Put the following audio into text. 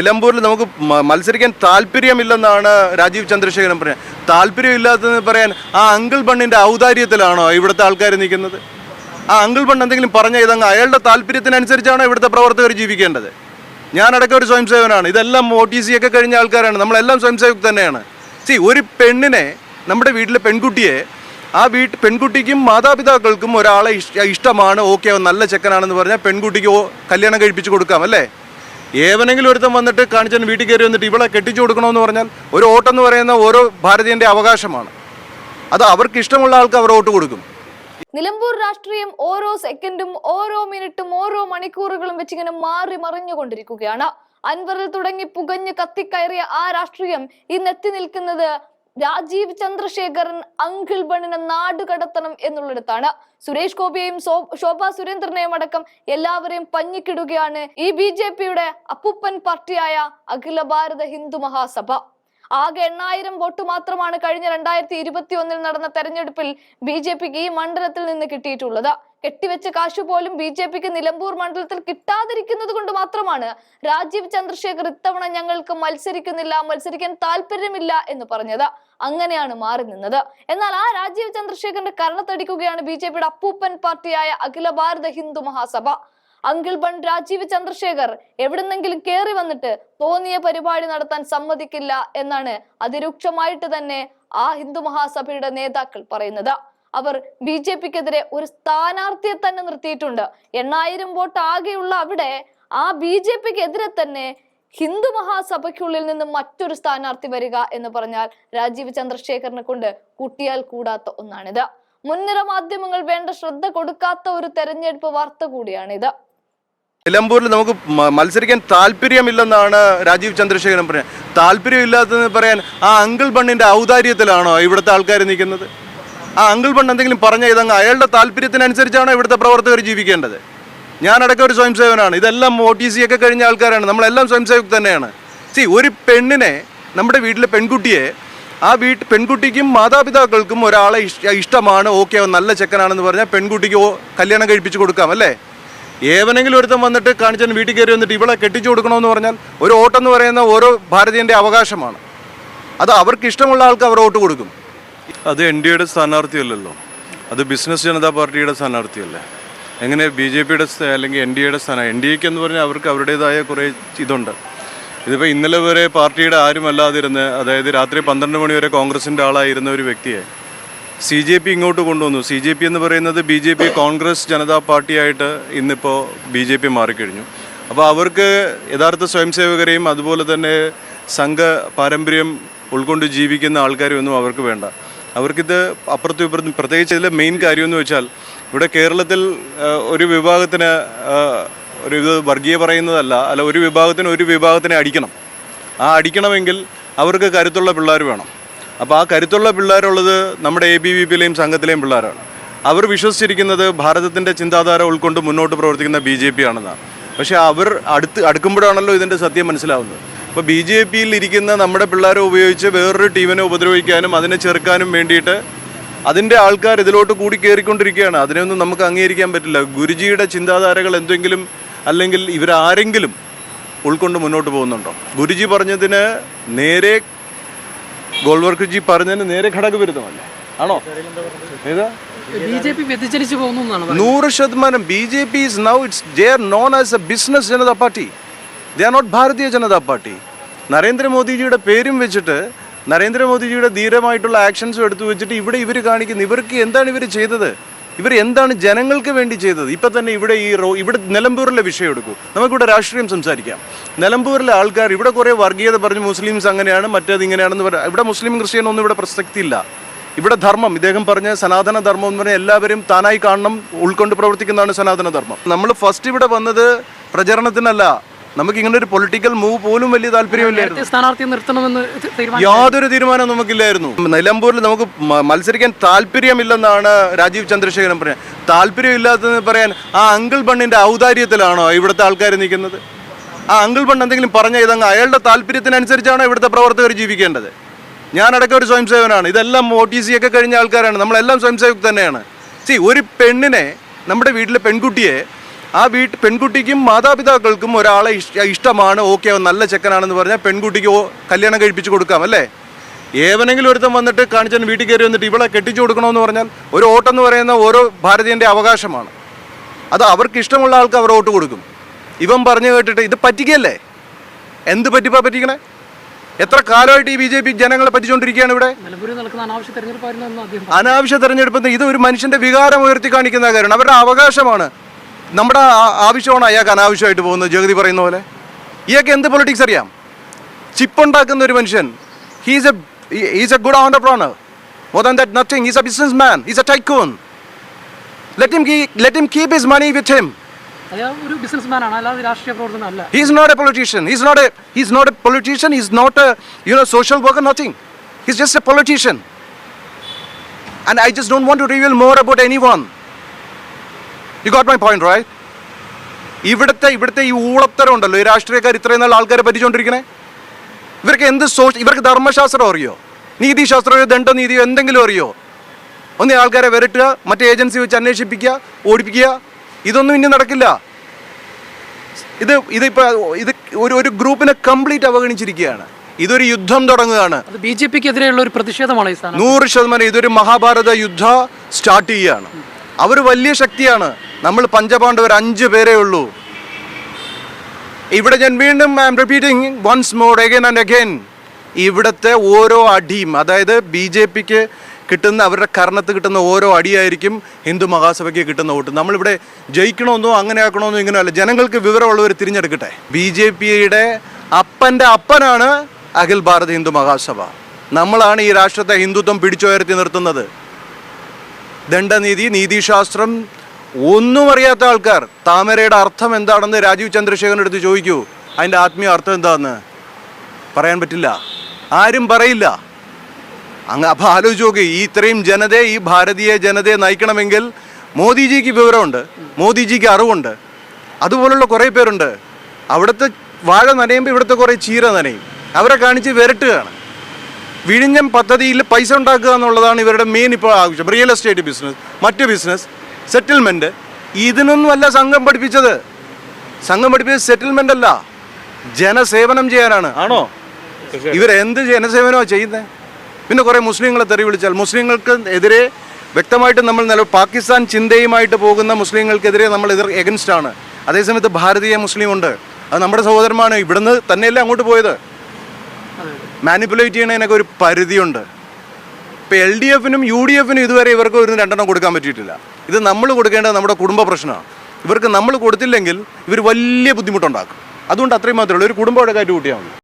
നിലമ്പൂരിൽ നമുക്ക് മത്സരിക്കാൻ താല്പര്യമില്ലെന്നാണ് രാജീവ് ചന്ദ്രശേഖരൻ പറയാൻ താല്പര്യമില്ലാത്തതെന്ന് പറയാൻ ആ അങ്കിൾ ബണ്ണിന്റെ ഔദാര്യത്തിലാണോ ഇവിടുത്തെ ആൾക്കാർ നിൽക്കുന്നത്? ആ അങ്കിൾ ബണ്ണ് എന്തെങ്കിലും പറഞ്ഞ ഇതങ്ങ് അയാളുടെ താല്പര്യത്തിനനുസരിച്ചാണോ ഇവിടുത്തെ പ്രവർത്തകർ ജീവിക്കേണ്ടത്. ഞാനടക്കം ഒരു സ്വയം സേവനാണ് ഇതെല്ലാം ഒ ടി സി ഒക്കെ കഴിഞ്ഞ ആൾക്കാരാണ്. നമ്മളെല്ലാം സ്വയം സേവക് തന്നെയാണ്. സി ഒരു പെണ്ണിനെ നമ്മുടെ വീട്ടിലെ പെൺകുട്ടിയെ ആ വീട്ട് പെൺകുട്ടിക്കും മാതാപിതാക്കൾക്കും ഒരാളെ ഇഷ്ട- ഇഷ്ടമാണ് ഓക്കെ നല്ല ചെക്കനാണെന്ന് പറഞ്ഞാൽ പെൺകുട്ടിക്ക് കല്യാണം കഴിപ്പിച്ച് കൊടുക്കാം അല്ലേ? ഏവനെങ്കിലും ഒരുത്തം വന്നിട്ട് കാണിച്ചാൽ വീട്ടിൽ കയറി വന്നിട്ട് ഇവളെ കെട്ടിച്ചു കൊടുക്കണമെന്ന് പറഞ്ഞാൽ ഒരു വോട്ടെന്ന് പറയുന്ന ഓരോ ഭാരതീയന്റെ അവകാശമാണ്. അത് അവർക്ക് ഇഷ്ടമുള്ള ആൾക്ക് അവർ വോട്ട് കൊടുക്കും. നിലമ്പൂർ രാഷ്ട്രീയം ഓരോ സെക്കൻഡും ഓരോ മിനിറ്റും ഓരോ മണിക്കൂറുകളും വെച്ചിങ്ങനെ മാറി മറിഞ്ഞുകൊണ്ടിരിക്കുകയാണ്. അൻവറിൽ തുടങ്ങി പുകഞ്ഞ് കത്തിക്കയറിയ ആ രാഷ്ട്രീയം ഇന്ന് എത്തി നിൽക്കുന്നത് രാജീവ് ചന്ദ്രശേഖരൻ അങ്കിൾ ബണ്ണിനെ നാടുകടത്തണം എന്നുള്ളിടത്താണ്. സുരേഷ് ഗോപിയെയും ശോഭ സുരേന്ദ്രനെയും അടക്കം എല്ലാവരെയും പഞ്ഞിക്കിടുകയാണ് ഈ ബി ജെ പിയുടെ അപ്പുപ്പൻ പാർട്ടിയായ അഖില ഭാരത ഹിന്ദു മഹാസഭ. ആകെ എണ്ണായിരം വോട്ട് മാത്രമാണ് കഴിഞ്ഞ രണ്ടായിരത്തി ഇരുപത്തി ഒന്നിൽ നടന്ന തെരഞ്ഞെടുപ്പിൽ ബി ജെ പിക്ക് ഈ മണ്ഡലത്തിൽ നിന്ന് കിട്ടിയിട്ടുള്ളത്. കെട്ടിവെച്ച കാശു പോലും ബി ജെ പിക്ക് നിലമ്പൂർ മണ്ഡലത്തിൽ കിട്ടാതിരിക്കുന്നത് കൊണ്ട് മാത്രമാണ് രാജീവ് ചന്ദ്രശേഖർ ഇത്തവണ ഞങ്ങൾക്ക് മത്സരിക്കുന്നില്ല മത്സരിക്കാൻ താല്പര്യമില്ല എന്ന് പറഞ്ഞത്. അങ്ങനെയാണ് മാറി നിന്നത്. എന്നാൽ ആ രാജീവ് ചന്ദ്രശേഖറിന്റെ കരണത്തടിക്കുകയാണ് ബി ജെ പിയുടെ അപ്പൂപ്പൻ പാർട്ടിയായ അഖില ഭാരത ഹിന്ദു മഹാസഭ. അങ്കിൾ ബൺ രാജീവ് ചന്ദ്രശേഖർ എവിടുന്നെങ്കിലും കേറി വന്നിട്ട് തോന്നിയ പരിപാടി നടത്താൻ സമ്മതിക്കില്ല എന്നാണ് അതിരൂക്ഷമായിട്ട് തന്നെ ആ ഹിന്ദു മഹാസഭയുടെ നേതാക്കൾ പറയുന്നത്. അവർ ബി ജെ പിക്കെതിരെ ഒരു സ്ഥാനാർത്ഥിയെ തന്നെ നിർത്തിയിട്ടുണ്ട്. എണ്ണായിരം വോട്ട് ആകെയുള്ള അവിടെ ആ ബി ജെ പിക്ക് എതിരെ തന്നെ ഹിന്ദു മഹാസഭയ്ക്കുള്ളിൽ നിന്ന് മറ്റൊരു സ്ഥാനാർത്ഥി വരിക എന്ന് പറഞ്ഞാൽ രാജീവ് ചന്ദ്രശേഖറിനെ കൊണ്ട് കൂട്ടിയാൽ കൂടാത്ത ഒന്നാണിത്. മുൻനിര മാധ്യമങ്ങൾ വേണ്ട ശ്രദ്ധ കൊടുക്കാത്ത ഒരു തെരഞ്ഞെടുപ്പ് വാർത്ത കൂടിയാണിത്. നിലമ്പൂരിൽ നമുക്ക് മത്സരിക്കാൻ താല്പര്യമില്ലെന്നാണ് രാജീവ് ചന്ദ്രശേഖരൻ പറയാൻ താല്പര്യമില്ലാത്തതെന്ന് പറയാൻ ആ അങ്കിൾ ബണ്ണിന്റെ ഔദാര്യത്തിലാണോ ഇവിടുത്തെ ആൾക്കാർ നിൽക്കുന്നത്? ആ അങ്കിൾ പണ്ട് എന്തെങ്കിലും പറഞ്ഞ ഇതങ്ങ് അയാളുടെ താല്പര്യത്തിനനുസരിച്ചാണ് ഇവിടുത്തെ പ്രവർത്തകർ ജീവിക്കേണ്ടത്? ഞാനടക്കം ഒരു സ്വയം സേവനാണ് ഇതെല്ലാം ഒ ടി സി ഒക്കെ കഴിഞ്ഞ ആൾക്കാരാണ്. നമ്മളെല്ലാം സ്വയം സേവക് തന്നെയാണ്. സി ഒരു പെണ്ണിനെ നമ്മുടെ വീട്ടിലെ പെൺകുട്ടിയെ ആ വീട്ട് പെൺകുട്ടിക്കും മാതാപിതാക്കൾക്കും ഒരാളെ ഇഷ്ട- ഇഷ്ടമാണ് ഓക്കെ നല്ല ചെക്കനാണെന്ന് പറഞ്ഞാൽ പെൺകുട്ടിക്ക് കല്യാണം കഴിപ്പിച്ച് കൊടുക്കാം അല്ലേ? ഏവനെങ്കിലും ഒരുത്തം വന്നിട്ട് കാണിച്ചാൽ വീട്ടിൽ കയറി വന്നിട്ട് ഇവളെ കെട്ടിച്ചു കൊടുക്കണമെന്ന് പറഞ്ഞാൽ ഒരു വോട്ടെന്ന് പറയുന്ന ഓരോ ഭാരതീയന്റെ അവകാശമാണ്. അത് അവർക്ക് ഇഷ്ടമുള്ള ആൾക്ക് അവർ വോട്ട് കൊടുക്കും. അത് എൻ ഡി എയുടെ സ്ഥാനാർത്ഥിയല്ലല്ലോ. അത് ബിസിനസ് ജനതാ പാർട്ടിയുടെ സ്ഥാനാർത്ഥിയല്ലേ. എങ്ങനെ ബി ജെ പിയുടെ അല്ലെങ്കിൽ എൻ ഡി എയുടെ സ്ഥാനം എൻ ഡി എക്ക് എന്ന് പറഞ്ഞാൽ അവർക്ക് അവരുടേതായ കുറേ ഇതുണ്ട്. ഇതിപ്പോൾ ഇന്നലെ വരെ പാർട്ടിയുടെ ആരുമല്ലാതിരുന്ന് അതായത് രാത്രി പന്ത്രണ്ട് മണി വരെ കോൺഗ്രസിന്റെ ആളായിരുന്ന ഒരു വ്യക്തിയെ സി ജെ പി ഇങ്ങോട്ട് കൊണ്ടുവന്നു. സി ജെ പി എന്ന് പറയുന്നത് B J P Congress Janata പാർട്ടിയായിട്ട് ഇന്നിപ്പോൾ ബി ജെ പി മാറിക്കഴിഞ്ഞു. അപ്പോൾ അവർക്ക് യഥാർത്ഥ സ്വയംസേവകരെയും അതുപോലെ തന്നെ സംഘ പാരമ്പര്യം ഉൾക്കൊണ്ട് ജീവിക്കുന്ന ആൾക്കാരെയൊന്നും അവർക്ക് വേണ്ട. അവർക്കിത് അപ്പുറത്തും ഇപ്പുറത്തും പ്രത്യേകിച്ച് ഇതിലെ മെയിൻ കാര്യം എന്ന് വെച്ചാൽ ഇവിടെ കേരളത്തിൽ ഒരു വിഭാഗത്തിന് ഒരു ഇത് വർഗീയ പറയുന്നതല്ല അല്ല ഒരു വിഭാഗത്തിന് ഒരു വിഭാഗത്തിനെ അടിക്കണം. ആ അടിക്കണമെങ്കിൽ അവർക്ക് കരുത്തുള്ള പിള്ളേർ വേണം. അപ്പോൾ ആ കരുത്തുള്ള പിള്ളേരുള്ളത് നമ്മുടെ എ ബി വി പിയിലെയും സംഘത്തിലെയും പിള്ളേരാണ്. അവർ വിശ്വസിച്ചിരിക്കുന്നത് ഭാരതത്തിന്റെ ചിന്താധാര ഉൾക്കൊണ്ട് മുന്നോട്ട് പ്രവർത്തിക്കുന്ന ബി ജെ പി ആണെന്നാണ്. പക്ഷേ അവർ അടുത്ത് അടുക്കുമ്പോഴാണല്ലോ ഇതിന്റെ സത്യം മനസ്സിലാവുന്നത്. അപ്പോൾ ബി ജെ പിയിൽ ഇരിക്കുന്ന നമ്മുടെ പിള്ളേരെ ഉപയോഗിച്ച് വേറൊരു ടീമിനെ ഉപദ്രവിക്കാനും അതിനെ ചെറുക്കാനും വേണ്ടിയിട്ട് അതിന്റെ ആൾക്കാർ ഇതിലോട്ട് കൂടി കയറിക്കൊണ്ടിരിക്കുകയാണ്. അതിനൊന്നും നമുക്ക് അംഗീകരിക്കാൻ പറ്റില്ല. ഗുരുജിയുടെ ചിന്താധാരകൾ എന്തെങ്കിലും അല്ലെങ്കിൽ ഇവരാരെങ്കിലും ഉൾക്കൊണ്ട് മുന്നോട്ട് പോകുന്നുണ്ടോ? ഗുരുജി പറഞ്ഞതിന് നേരെ ഗോൾവർക്കുജി പറഞ്ഞതിന് നേരെ ഘടകവിരുദ്ധമല്ലേ ആണോ? ഏതാ? ജെ. നൂറ് ശതമാനം B J P is now it's they are known as a business Janata party. They are not Bharatiya Janata party നരേന്ദ്രമോദിജിയുടെ പേരും വെച്ചിട്ട് നരേന്ദ്രമോദിജിയുടെ ധീരമായിട്ടുള്ള ആക്ഷൻസും എടുത്തു വെച്ചിട്ട് ഇവിടെ ഇവർ കാണിക്കുന്നു ഇവർക്ക് എന്താണ് ഇവർ ചെയ്തത്? ഇവർ എന്താണ് ജനങ്ങൾക്ക് വേണ്ടി ചെയ്തത്? ഇപ്പം തന്നെ ഇവിടെ ഈ റോ ഇവിടെ നിലമ്പൂരിലെ വിഷയം എടുക്കൂ. നമുക്കിവിടെ രാഷ്ട്രീയം സംസാരിക്കാം. നിലമ്പൂരിലെ ആൾക്കാർ ഇവിടെ കുറേ വർഗീയത പറഞ്ഞു മുസ്ലിംസ് അങ്ങനെയാണ് മറ്റേത് ഇങ്ങനെയാണെന്ന് പറയാം ഇവിടെ മുസ്ലിം ക്രിസ്ത്യൻ ഒന്നും ഇവിടെ പ്രസക്തിയില്ല. ഇവിടെ ധർമ്മം ഇദ്ദേഹം പറഞ്ഞ സനാതന ധർമ്മം എന്ന് പറഞ്ഞാൽ എല്ലാവരും താനായി കാണണം ഉൾക്കൊണ്ട് പ്രവർത്തിക്കുന്നതാണ് സനാതന ധർമ്മം. നമ്മൾ ഫസ്റ്റ് ഇവിടെ വന്നത് പ്രചരണത്തിനല്ല. നമുക്ക് ഇങ്ങനെ ഒരു പൊളിറ്റിക്കൽ മൂവ് പോലും വലിയ താല്പര്യമില്ലായിരുന്നു. നേരത്തെ സ്ഥാനാർത്ഥിയെ നിർത്തണമെന്ന് യാതൊരു തീരുമാനവും നമുക്കില്ലായിരുന്നു. നിലമ്പൂരിൽ നമുക്ക് മത്സരിക്കാൻ താല്പര്യമില്ലെന്നാണ് രാജീവ് ചന്ദ്രശേഖരൻ പറയാൻ താല്പര്യമില്ലാത്തതെന്ന് പറയാൻ ആ അങ്കിൾ ബണ്ണിന്റെ ഔദാര്യത്തിലാണോ ഇവിടുത്തെ ആൾക്കാർ നിൽക്കുന്നത്? ആ അങ്കിൾ ബണ്ണ് എന്തെങ്കിലും പറഞ്ഞ ഇതങ്ങ് അയാളുടെ താല്പര്യത്തിനനുസരിച്ചാണോ ഇവിടുത്തെ പ്രവർത്തകർ ജീവിക്കേണ്ടത്? ഞാനടക്കം ഒരു സ്വയം സേവനാണ് ഇതെല്ലാം ഒ ടി സി ഒക്കെ കഴിഞ്ഞ ആൾക്കാരാണ്. നമ്മളെല്ലാം സ്വയം സേവക് തന്നെയാണ്. സി ഒരു പെണ്ണിനെ നമ്മുടെ വീട്ടിലെ പെൺകുട്ടിയെ ആ വീട്ട് പെൺകുട്ടിക്കും മാതാപിതാക്കൾക്കും ഒരാളെ ഇഷ്ടമാണ്. ഓക്കെ നല്ല ചെക്കനാണെന്ന് പറഞ്ഞാൽ പെൺകുട്ടിക്ക് കല്യാണം കഴിപ്പിച്ച് കൊടുക്കാം അല്ലേ? ഏവനെങ്കിലും ഒരുത്തം വന്നിട്ട് കാണിച്ചാൽ വീട്ടിൽ കയറി വന്നിട്ട് ഇവളെ കെട്ടിച്ചു കൊടുക്കണമെന്ന് പറഞ്ഞാൽ ഒരു ഓട്ടം എന്ന് പറയുന്ന ഓരോ ഭാരതീയന്റെ അവകാശമാണ്. അത് അവർക്ക് ഇഷ്ടമുള്ള ആൾക്ക് അവർ വോട്ട് കൊടുക്കും. ഇവൻ പറഞ്ഞു കേട്ടിട്ട് ഇത് പറ്റിക്കല്ലേ? എന്ത് പറ്റിപ്പാ പറ്റിക്കണേ? എത്ര കാലമായിട്ട് ഈ ബി ജെ പി ജനങ്ങളെ പറ്റിച്ചുകൊണ്ടിരിക്കുകയാണ് ഇവിടെ? അനാവശ്യ തെരഞ്ഞെടുപ്പ് ഇത് ഒരു മനുഷ്യന്റെ വികാരം ഉയർത്തി കാണിക്കുന്ന കാര്യമാണ് അവരുടെ അവകാശമാണ്. നമ്മുടെ ആവശ്യമാണ് അയാൾക്ക് അനാവശ്യമായിട്ട് പോകുന്നത്. ജഗതി പറയുന്ന പോലെ. ഇയാൾക്ക് എന്ത് പൊളിറ്റിക്സ് അറിയാം? ചിപ്പ് ഉണ്ടാക്കുന്ന ഒരു മനുഷ്യൻ. He's a is a good entrepreneur more than that nothing is a business man is a tycoon let him let him keep his money with him ഒരു ബിസിനസ്മാൻ ആണ്. അല്ലാതെ രാഷ്ട്രീയ പ്രവർത്തനം അല്ല. Not a politician he's not a he's not a politician. He's not a you know social worker. Nothing. He's just a politician. And I just don't want to reveal more about anyone. You got my point right? ഇവിടുത്തെ ഇവിടുത്തെ ഈ ഊളത്തരം ഉണ്ടല്ലോ ഈ രാഷ്ട്രീയക്കാർ ഇത്രയും നല്ല ആൾക്കാരെ പറ്റിച്ചുകൊണ്ടിരിക്കണേ ഇവർക്ക് എന്ത് സോഷ്യ ഇവർക്ക് ധർമ്മശാസ്ത്രം അറിയോ? നീതിശാസ്ത്രമോ ദണ്ഡനീതിയോ എന്തെങ്കിലും അറിയോ? ഒന്ന് ആൾക്കാരെ വരട്ടുക മറ്റേ ഏജൻസി വെച്ച് അന്വേഷിപ്പിക്കുക ഓടിപ്പിക്കുക. ഇതൊന്നും ഇനി നടക്കില്ല. ഇത് ഇതിപ്പോ ഇത് ഒരു ഒരു ഗ്രൂപ്പിനെ കംപ്ലീറ്റ് അവഗണിച്ചിരിക്കുകയാണ്. ഇതൊരു യുദ്ധം തുടങ്ങുകയാണ്. ബി ജെ പിക്ക് എതിരെയുള്ള ഒരു പ്രതിഷേധമാണ് നൂറ് ശതമാനം ഇതൊരു മഹാഭാരത യുദ്ധ സ്റ്റാർട്ട് ചെയ്യുകയാണ്. അവർ വലിയ ശക്തിയാണ്. നമ്മൾ പഞ്ചപാണ്ഡവർ അഞ്ച് പേരേ ഉള്ളൂ. ഇവിടെ ഞാൻ വീണ്ടും I am repeating once more again and again ഇവിടുത്തെ ഓരോ അടിയും അതായത് ബി ജെ പിക്ക് കിട്ടുന്ന അവരുടെ കർണത്ത് കിട്ടുന്ന ഓരോ അടിയായിരിക്കും ഹിന്ദു മഹാസഭയ്ക്ക് കിട്ടുന്ന വോട്ട്. നമ്മളിവിടെ ജയിക്കണമെന്നോ അങ്ങനെ ആക്കണമെന്നോ ഇങ്ങനെ അല്ല. ജനങ്ങൾക്ക് വിവരമുള്ളവർ തിരഞ്ഞെടുക്കട്ടെ. ബി ജെ പിയുടെ അപ്പന്റെ അപ്പനാണ് അഖിൽ ഭാരത് ഹിന്ദു മഹാസഭ. നമ്മളാണ് ഈ രാഷ്ട്രത്തെ ഹിന്ദുത്വം പിടിച്ചുയർത്തി നിർത്തുന്നത്. ദണ്ഡനീതി നീതിശാസ്ത്രം ഒന്നും അറിയാത്ത ആൾക്കാർ താമരയുടെ അർത്ഥം എന്താണെന്ന് രാജീവ് ചന്ദ്രശേഖരന്റെ അടുത്ത് ചോദിക്കൂ. അതിന്റെ ആത്മീയ അർത്ഥം എന്താണെന്ന് പറയാൻ പറ്റില്ല. ആരും പറയില്ല. അങ്ങ് അപ്പം ആലോചിച്ച് നോക്ക് ഈ ഇത്രയും ജനതയെ ഈ ഭാരതീയ ജനതയെ നയിക്കണമെങ്കിൽ മോദിജിക്ക് വിവരമുണ്ട് മോദിജിക്ക് അറിവുണ്ട്. അതുപോലുള്ള കുറേ പേരുണ്ട്. അവിടുത്തെ വാഴ നനയുമ്പോൾ ഇവിടുത്തെ കുറേ ചീര നനയും. അവരെ കാണിച്ച് വിരട്ടുകയാണ്. വിഴിഞ്ഞം പദ്ധതിയിൽ പൈസ ഉണ്ടാക്കുക എന്നുള്ളതാണ് ഇവരുടെ മെയിൻ ഇപ്പോൾ ആവശ്യം. റിയൽ എസ്റ്റേറ്റ് ബിസിനസ് മറ്റ് ബിസിനസ് സെറ്റിൽമെന്റ് ഇതിനൊന്നുമല്ല സംഘം പഠിപ്പിച്ചത്. സംഘം പഠിപ്പിച്ചത് സെറ്റിൽമെന്റ് അല്ല. ജനസേവനം ചെയ്യാനാണ്. ആണോ? ഇവരെന്ത് ജനസേവനമാണ് ചെയ്യുന്നത് പിന്നെ കുറേ മുസ്ലിങ്ങളെ തെറി വിളിച്ചാൽ മുസ്ലിങ്ങൾക്ക് എതിരെ വ്യക്തമായിട്ട് നമ്മൾ നില പാകിസ്ഥാൻ ചിന്തയുമായിട്ട് പോകുന്ന മുസ്ലിങ്ങൾക്കെതിരെ നമ്മൾ എതിർ എഗൻസ്റ്റ് ആണ്. അതേസമയത്ത് ഭാരതീയ മുസ്ലിം ഉണ്ട്. അത് നമ്മുടെ സഹോദരമാണ് ഇവിടുന്ന് തന്നെയല്ലേ അങ്ങോട്ട് പോയത്? മാനിപ്പുലേറ്റ് ചെയ്യണതിനൊക്കെ ഒരു പരിധിയുണ്ട്. ഇപ്പോൾ എൽ ഡി എഫിനും യു ഡി എഫിനും ഇതുവരെ ഇവർക്ക് ഒരു രണ്ടെണ്ണം കൊടുക്കാൻ പറ്റിയിട്ടില്ല. ഇത് നമ്മൾ കൊടുക്കേണ്ടത് നമ്മുടെ കുടുംബ പ്രശ്നമാണ്. ഇവർക്ക് നമ്മൾ കൊടുത്തില്ലെങ്കിൽ ഇവർ വലിയ ബുദ്ധിമുട്ടുണ്ടാക്കും. അതുകൊണ്ട് അത്രയും മാത്രമേ ഉള്ളൂ. ഒരു കുടുംബം അവിടെ കൂട്ടിയാൽ മതി.